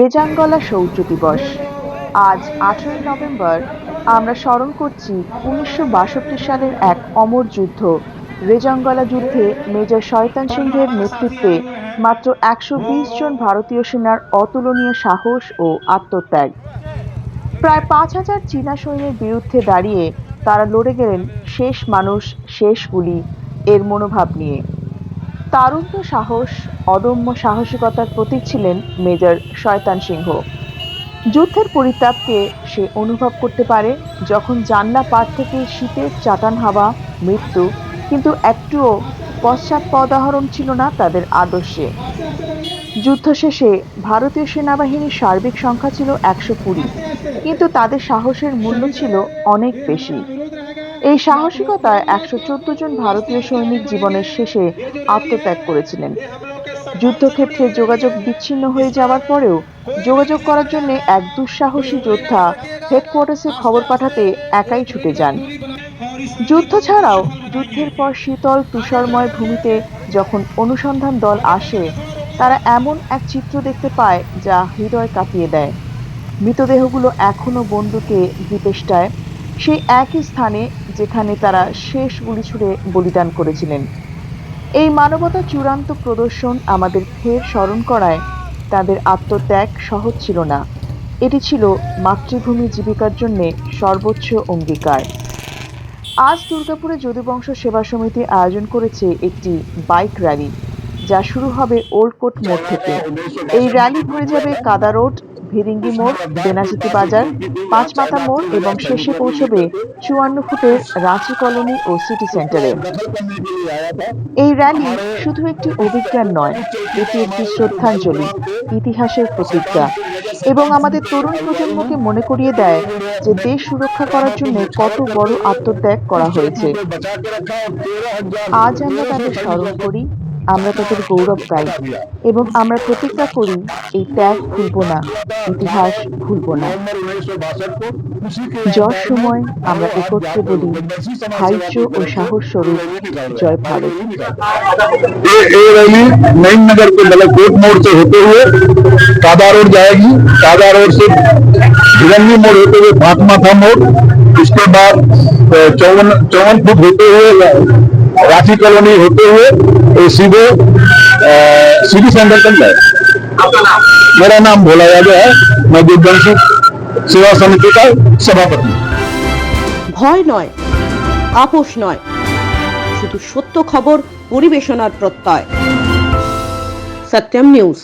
রেজাঙ্গলা শৌর্য দিবস। আজ আঠেরোই নভেম্বর আমরা স্মরণ করছি উনিশশো বাষট্টি সালের এক অমর যুদ্ধ। রেজাঙ্গলা যুদ্ধে মেজর শয়তান সিংহের নেতৃত্বে মাত্র একশো বিশ জন ভারতীয় সেনার অতুলনীয় সাহস ও আত্মত্যাগ। প্রায় পাঁচ হাজার চীনা সৈন্যের বিরুদ্ধে দাঁড়িয়ে তারা লড়ে গেলেন শেষ মানুষ, শেষ গুলি এর মনোভাব নিয়ে। তারুণ্য সাহস, অদম্য সাহসিকতার প্রতীক ছিলেন মেজর শয়তান সিংহ। যুদ্ধের পরিতাপকে সে অনুভব করতে পারে যখন জানলা পার থেকে শীতের চাটান হাওয়া, মৃত্যু, কিন্তু একটুও পশ্চাৎপদাহরণ ছিল না তাদের আদর্শে। যুদ্ধ শেষে ভারতীয় সেনাবাহিনীর সার্বিক সংখ্যা ছিল একশো কুড়ি, কিন্তু তাদের সাহসের মূল্য ছিল অনেক বেশি। এই সাহসিকতায় একশো চোদ্দ জন ভারতীয় সৈনিক জীবনের শেষে আত্মত্যাগ করেছিলেন। যুদ্ধক্ষেত্রে যোগাযোগ বিচ্ছিন্ন হয়ে যাওয়ার পরেও যোগাযোগ করার জন্য এক দুঃসাহসী যোদ্ধা হেডকোয়ার্টার্সে খবর পাঠাতে একাই ছুটে যান। যুদ্ধ ছাড়াও যুদ্ধের পর শীতল তুষারময় ভূমিতে যখন অনুসন্ধান দল আসে, তারা এমন এক চিত্র দেখতে পায় যা হৃদয় কাঁপিয়ে দেয়। মৃতদেহগুলো এখনও বন্দুকে বিপেষ্টায়। সেই একই স্থানে যেখানে তারা শেষ গুলি ছুড়ে বলিদান করেছিলেন। এই মানবতার চূড়ান্ত প্রদর্শন আমাদের ফের স্মরণ করায় তাদের আত্মত্যাগ সহজ ছিল না। এটি ছিল মাতৃভূমি জীবিকার জন্য সর্বোচ্চ অঙ্গীকার। আজ দুর্গাপুরে যদুবংশ সেবা সমিতি আয়োজন করেছে একটি বাইক র্যালি, যা শুরু হবে ওল্ড কোর্ট মোড় থেকে। এই র্যালি ঘুরে যাবে কাদা রোড ভিরিঙ্গি মোড় বেনাচিতি বাজার পাঁচমাথা মোড় এবং শেষে পৌঁছবে চুয়ান্ন ফুটের রাঁচি কলোনি ও সিটি সেন্টারে। এই র্যালি শুধু একটি অভিজ্ঞান নয়, এটি একটি শ্রদ্ধাঞ্জলি, ইতিহাসের প্রতিজ্ঞা। এবং আমাদের তরুণ প্রজন্মকে মনে করিয়ে দেয় যে দেশ সুরক্ষা করার জন্য কত বড় আত্মত্যাগ করা হয়েছে। আজ আমরা তাদের স্মরণ করি আমরা তাদের গৌরব গাই এবং আমরা প্রতিজ্ঞা করি এই ত্যাগ ভুলব না ইতিহাস ভুলব না যশ সময় আমরা একত্রে বলি ধৈর্য ও সাহস স্বরূপ জয় ভারত ये ये रैली नईम नगर के मतलब कोट मोड़ से होते हुए कादा रोड जाएगी कादा रोड से भिरंगी मोड़ होते हुए फातमा था मोड़ उसके बाद अ, चौवन चौवन फुट होते हुए रांची कॉलोनी होते हुए ये सीधे अ, सिटी सेंटर तक जाए मेरा नाम भोला यादव है मैं दुर्गंशी सेवा समिति का सभापति हूँ। ভয় নয় আপোষ নয় শুধু সত্য খবর পরিবেশনার প্রত্যয় সত্যম নিউজ